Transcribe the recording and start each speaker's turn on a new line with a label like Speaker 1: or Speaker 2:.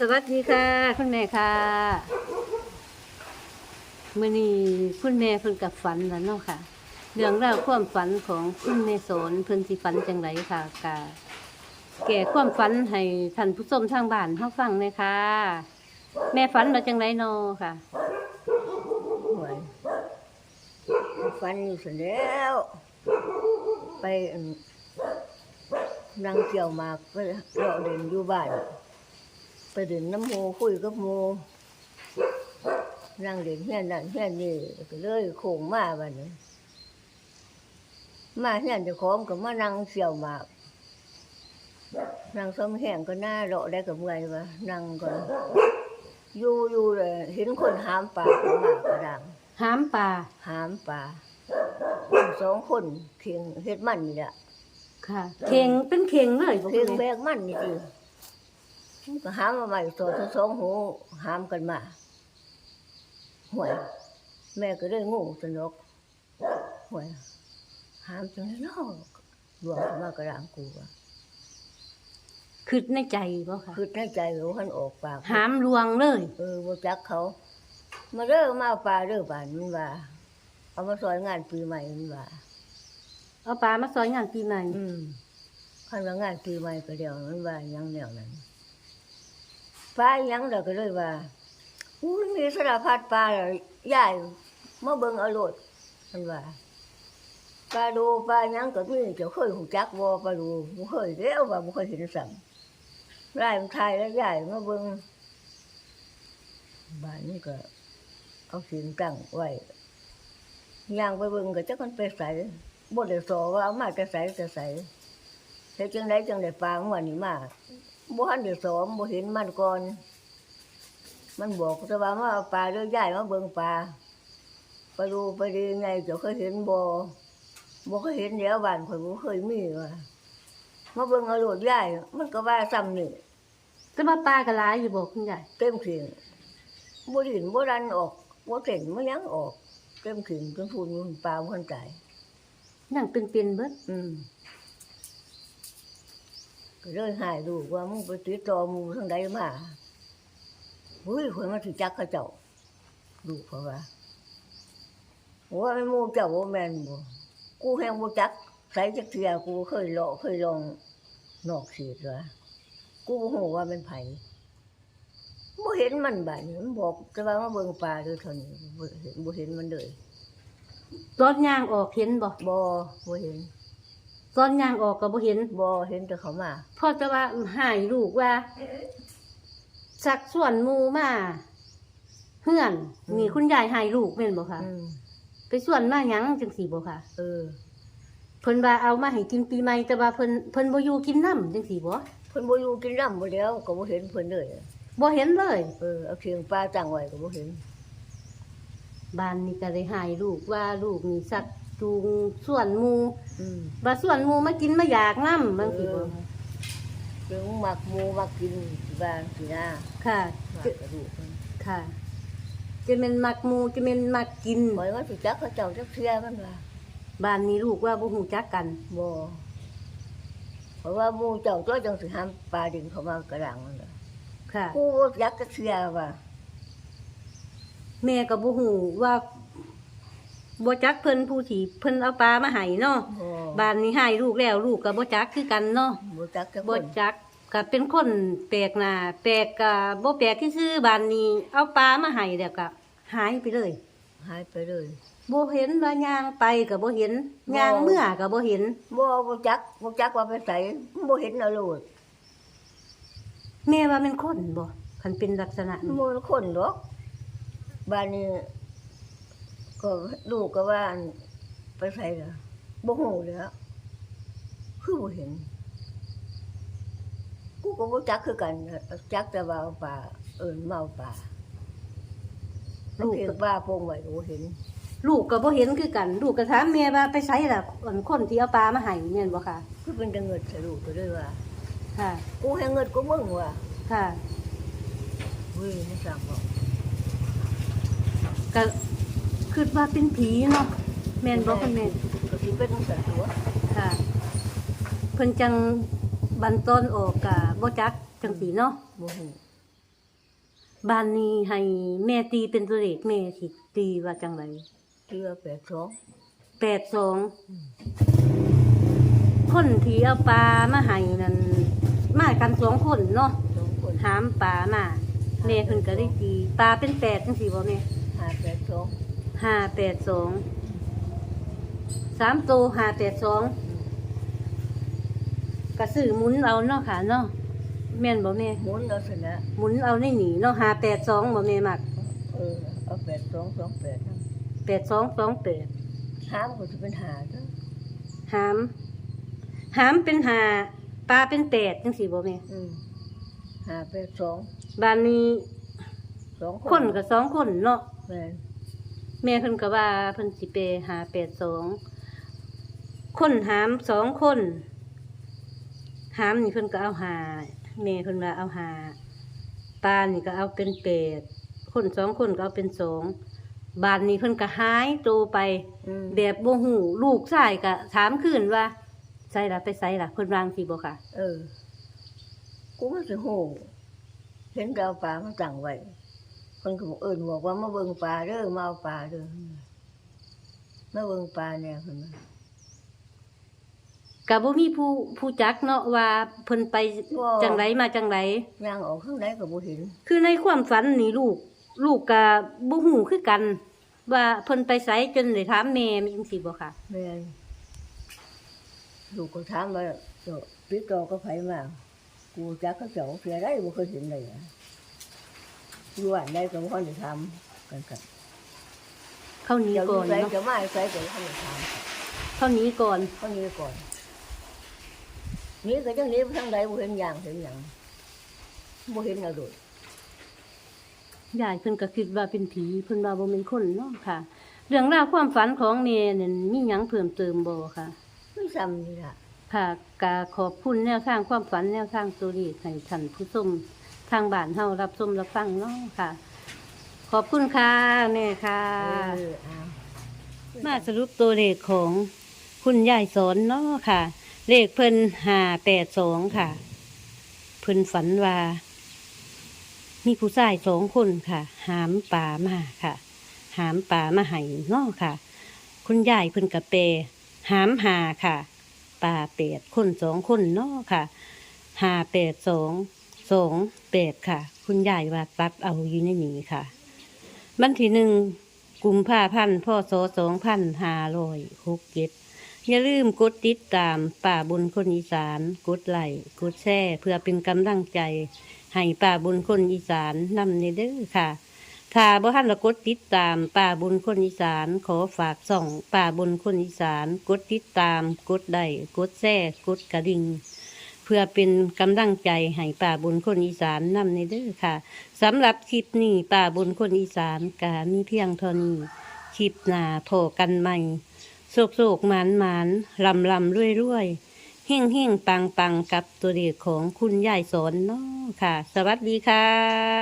Speaker 1: สวัสดีค่ะ คุณแม่ค่ะมื่อนี้คุณแม่เพิ่นกับฝันแล้วเนาะค่ะ เรื่องราวความฝันของคุณแม่สนเพิ่นสิฝันจังไรค่ะกะแก่ความฝันให้ท่านผู้ชมทางบ้านเฮาฟังเลยค่ะ แม่ฝันว่าจังไรเนาะค่ะ
Speaker 2: หวยฟันอยู่เสร็จแล้ว ไปอั่นนั่งเกี่ยวหมากไปเราเดินอยู่บ้าน ไปเดินน้ำโมคุยกับโมนั่งเดินเฮียนนั่นเฮียนนี่ก็เลยโค้งมาบัดนี้มาเฮียนเจ้าของก็มานั่งเกี่ยวหมากนั่งซ้อมแห้งก็หน้าเราะได้กับเมื่อยวะนั่งก่อนอยู่อยู่เลยเห็นคนหามปลาเข้ามากระดัง
Speaker 1: หามป่า
Speaker 2: หามปลาสองคนเคียงเฮ็ดมันนี่แหละ
Speaker 1: ค่ะ เข่งเป็นเข่งเลยบ่
Speaker 2: เคี
Speaker 1: คุ
Speaker 2: ยง
Speaker 1: ณ
Speaker 2: แบ
Speaker 1: แม่
Speaker 2: กมันนี่คือมัน ก็หามมาใหม่ตัวทั้งสองหูหามกันมาห่วย แม่ก็เลยงูสนุกห่วยหามจนนอกดวงเข้ามากระดางกูว่า
Speaker 1: คิดในใจบ่ค่ะ
Speaker 2: คือในใจรู้หันออกปาก
Speaker 1: หามลวงเลย
Speaker 2: เออบ่จักเขา มาเด้อมาเอาปลาเด้อบานมันว่า เอามาซอยงานปีใหม่มันว่า
Speaker 1: เอาปลามาซอยงานปีใหม่
Speaker 2: อืมคันว่างานปีใหม่ก็เดียวมันว่าหยังแนวนั้น ปลาหยังเราก็เลยว่าอู้ยมีสารพัดปลาเลยยายมาเบิ่งเอาโลดมันว่าปลาดูปลาหยังก็มีจ้าเคยหูจักบ่ปลาดูบ่เคยเด้วว่าบ่เคยเห็นซ้ํรายมันทายแล้วยายมาเบิ่งบ้านนี้ก็ เอาสินตั้งไว้ย่างไปเบิ่งก็จักมันไปใส่บ่ได้สอว่าเอามาแต่ใส่แต่ใส่เฮ็ดจังไดจังได้ปลาขอวันนี้มา บ่ทันได้สอมบ่เห็นมันก่อน มันบอกแต่ว่ามาเอาปลาเด้อยายมาเบิ่งปลาไปดูไปดีไงเจ้าเคยเห็นบ่บ่เคยเห็นแล้วบ้านข่อยบ่เคยมีว่ามาเบิ่งเอาโลดยายมันก็ว่าซ้ำนี่
Speaker 1: แต่ว่าปลาก็หลายอยู่บ่คุณยาย
Speaker 2: เต็มขิงบ่ดินบ่ดันออกบ่เต็นบ่หยังออก เต็มขิงจนพูนปลาบ่ทันตาย
Speaker 1: นั่งเป็นๆเบิด
Speaker 2: อืม ก็เลยหายลูกว่ามึงไปติดต่อหมูทางใดมาเฮ้ยคนมาถือจักเขาเจ้าลูกเพราะว่าว่าไม่มูเจ้าว่าแมนบ่กูแหงบ่จักใส่จักเทียกูเคยเลาะเคยลองนอกสีดว่ากูบ่ฮู้ว่าเป็นไผบ่เห็นมันบัดนี้มันบอกแต่ว่ามาเบิ่งปลาเด้อเท่านี้บ่เห็นบ่เห็นมันเลย
Speaker 1: ตอนย่างออกเห็นบ่
Speaker 2: บ่บ่เห็น
Speaker 1: ตอนย่างออกก็บ่เห็น
Speaker 2: บ่เห็นแต่เขามา
Speaker 1: พ่อจะว่าหายลูกว่า สักส่วนหมูมาเฮือนนี่คุณยายหายลูกแม่นบ่ค่ะ
Speaker 2: อืม
Speaker 1: ไปส่วนมาหยังจังสี่บ่ค่ะ
Speaker 2: เออ
Speaker 1: เพิ่นว่าเอามาให้กินปีใหม่แต่ว่าเพิ่นเพิ่นบ่อยู่กินน้ำจังสี่บ่
Speaker 2: เพิ่นบ่อยู่กินน้ำบ่แล้วก็บ่เห็นเพิ่นเลย
Speaker 1: บ่เห็นเลย
Speaker 2: เออเอาเคียงปลาตั้งไว้ก็บ่เห็น
Speaker 1: บ้านนี้ก็เลยหายลูกว่าลูกนี่สัก จูงส่วนหมู
Speaker 2: อืม
Speaker 1: ว่าส่วนหมูมากินมาอยากน้ำบางทีบ่
Speaker 2: เรื่องมักหมูมักกินที่บ้านสินะ
Speaker 1: ค่ะ
Speaker 2: มัก
Speaker 1: จะ
Speaker 2: กระดูกมัน
Speaker 1: ค่ะจะเป็นมักหมูจะเป็นมักกิน
Speaker 2: หมายว่าสิจักเขาเจ้าจักเทื่อมันว่า
Speaker 1: บ้านนี้ลูกว่าบ่ฮู้จักกัน
Speaker 2: บ่เพราะว่าหมูเจ้าตัวจังสิหามปลาดินเข้ามากระดังมันล่ะ
Speaker 1: ค่ะ
Speaker 2: กูบ่จักจักเทื่อว่า
Speaker 1: แม่ก็บ่ฮู้ว่า บ่จักเพิ่นผู้ที่เพิ่นเอาปลามาให้เนาะ
Speaker 2: บ่
Speaker 1: บ้านนี้ให้ลูกแล้วลูกก็บ่จักคือกันเนาะ
Speaker 2: บ่จักจักค
Speaker 1: บ่
Speaker 2: น
Speaker 1: จักก็เป็นคนแปลกหน้าแปลกก็บ่แปลกที่ซื่อบ้านนี้ เอาปลามาให้แล้วก็หายไปเลย
Speaker 2: หายไปเลย
Speaker 1: บ่เห็นว่าย่างไปก็บ่เห็นย่างเมื่อก็บ่เห็น
Speaker 2: บ่บ่จักบ่จักว่าไปไสบ่เห็นเอาโลด
Speaker 1: แม่ว่ามันคนบ่คันเป็นลักษณะนี้
Speaker 2: บ่คนดอกบ้านนี้ ก็ลูกก็ว่าอั่นไปไสล่ะบ่ฮู้แหล้วคือบ่เห็น กูก็บ่จักคือกันน่ะจักแต่ว่าเอาป่าเอิ้นมาเอาป่า
Speaker 1: ลู
Speaker 2: ลู
Speaker 1: ก
Speaker 2: กเห็นป่าโปงไว้ก็บ่เห็น
Speaker 1: ลูกก็บ่เห็นคือกัน ลูกก็ถามแม่ว่าไปไสล่ะคนคนที่เอาปลามาให้แม่นบ่ค่ะ
Speaker 2: คือเป็นแต่เงิดใส่ลูกก็เลยว่า
Speaker 1: ค่ะ
Speaker 2: กูให้เงิดกูมึงว่ะ
Speaker 1: ค่ะ
Speaker 2: เฮ้ยไม่สั่งบอก
Speaker 1: ก็ คิดว่าเป็นผีเนาะแม่นบ่คุณแม่
Speaker 2: ก็สิเป็นสัตว์ตัว
Speaker 1: ค่ะ เพิ่นจังบันต้นออกกะบ่จักจังสีเนาะ
Speaker 2: บ่ฮู้
Speaker 1: บ้านนี้ให้แม่ตีเป็นตัวเลขแม่สิตีว่าจังไร
Speaker 2: ที่ว่าแปดสอง
Speaker 1: แปดสองคนที่เอาปลามาให้นั่นมากันสองคนเนาะ
Speaker 2: สองคน
Speaker 1: หามปลามาแม่เพิ่นก็ได้ตีปลาเป็นแปดจังสี่บ่แม่
Speaker 2: ห้าแปดสอง
Speaker 1: ห้าแปดสองสามตัวห้าแปดสองกระสือหมุนเอาเนาะค่ะเนาะแม่นบ่แม่
Speaker 2: หมุนเอาชนะ
Speaker 1: หมุนเอาในหนีเนาะห้าแปดสองบ่แม่มัก
Speaker 2: เออเอาแปดสองสองแปดนะ
Speaker 1: แปดสองสองแปด
Speaker 2: ห้ามก็จะเป็นหาจ้ะ
Speaker 1: หามหามเป็นหาปลาเป็นแปดจังสี่บ่แม่
Speaker 2: อืมห้าแปดสอง
Speaker 1: บ้านนี้
Speaker 2: สอง
Speaker 1: คนกับสองคนเนาะ
Speaker 2: แม่น
Speaker 1: แม่เพิ่นก็ว่าเพิ่นสิไปหาแปดสองคนหามสองคนหามนี่เพิ่นก็เอาหาแม่เพิ่นว่าเอาหาปลานี่ก็เอาเป็นแปดคนสองคนก็เอาเป็นสองบ้านนี้เพิ่นก็หายตัวไป
Speaker 2: อืม
Speaker 1: แบบบ่หูลูกชายก็ถามคืนว่าใส่ละไปใส่ละเพิ่นวางสิบ่ค่ะ
Speaker 2: เออ กูมันสิโหเห็นดาวปลามันตั้งไว้ คนก็บอกเอิญบอกว่ามาเบิ่งปลาเด้อมาเอาปลาเด้อมาเบิ่งปลาเนี่ยคนน่ะ
Speaker 1: ก็บ่มีผู้ผู้จักเนาะว่าเพิ่นไปจังไดมาจังได
Speaker 2: ย่างออกข้างในก็บ่เห็น
Speaker 1: คือในความฝันนี่ลูก ลูกก็บ่ฮู้คือกัน ว่าเพิ่นไปไสจนได้ถามแม่จังซี่บ่ค่ะ
Speaker 2: แม่นลูกก็ถามว่าเจ้าติดต่อก็ไผมากูจักเขาเจ้าเสียได้บ่เคยเห็นเลยอะ อยู่อันใดก็บ่ค่อยได้ทำกันกัน
Speaker 1: เข้าหนี้
Speaker 2: เจ้าอ
Speaker 1: ก่
Speaker 2: ยู่
Speaker 1: อน
Speaker 2: ไส
Speaker 1: เนาะ
Speaker 2: จะมาไสก็บ่ค่อยได้ท
Speaker 1: เข้าหนี้ก่อนำ
Speaker 2: เขานี้ก่อนนี่ก็จังนี้ไปทางใดบ่เห็นหยังเห็นหยังบ่เห็นเอาโดด
Speaker 1: ยายเพิ่นก็คิดว่าเป็นผีเพิ่นว่าบ่เป็นคนเนาะค่ะ เรื่องราวความฝันของแม่นั่นมีหยังเพิ่มเติมบ่ค่ะ
Speaker 2: ไม่ซ้ำนี่ล่ะ
Speaker 1: ค่ะกาขอบคุณแนวทางความฝันแนวทางตัวเลขให้ท่านผู้ชม ทางบ้านเฮารับชมรับฟังเนาะค่ะ ขอบคุณค่ะแม่ค่ะ
Speaker 2: เออเอา
Speaker 1: มาสรุปตัวเลขของคุณยายสอนเนาะค่ะ เลขเพิ่นห้าแปดสองค่ะ เพิ่นฝันว่า มีผู้ชายสองคนค่ะ หามป่ามาค่ะ หามป่ามาให้เนาะค่ะ คุณยายเพิ่นกะเปหามหาค่ะป่าเป็ดคนสองคนเนาะค่ะหาแปดสอง สองแปดค่ะ คุณยายว่าตัดเอาอยู่ในนี้ค่ะบันที่หนึ่งกุมภาพันธ์พ่อโสสองพันห้าร้อยหกเจ็ดอย่าลืมกดติดตามป่าบุญคนอีสานกดไลค์กดแชร์เพื่อเป็นกำลังใจ ให้ป่าบุญคนอีสานนำในเด้อค่ะถ้าบ่ทันละกดติดตามป่าบุญคนอีสานขอฝากส่องป่าบุญคนอีสาน กดติดตาม กดไลค์กดแชร์กดกระดิ่ง เพื่อเป็นกำลังใจให้ป่าบนคนอีสานนำในเด้อค่ะสำหรับคลิปนี้ป่าบนคนอีสานกามีเพียงเท่านี้คลิปหน้าโผกันใหม่โศกโศกหมานหมานลำลำรวยรวยเฮ่งเฮ่งปังปังกับตัวเด็กของคุณยายสอนเนาะค่ะ สวัสดีค่ะ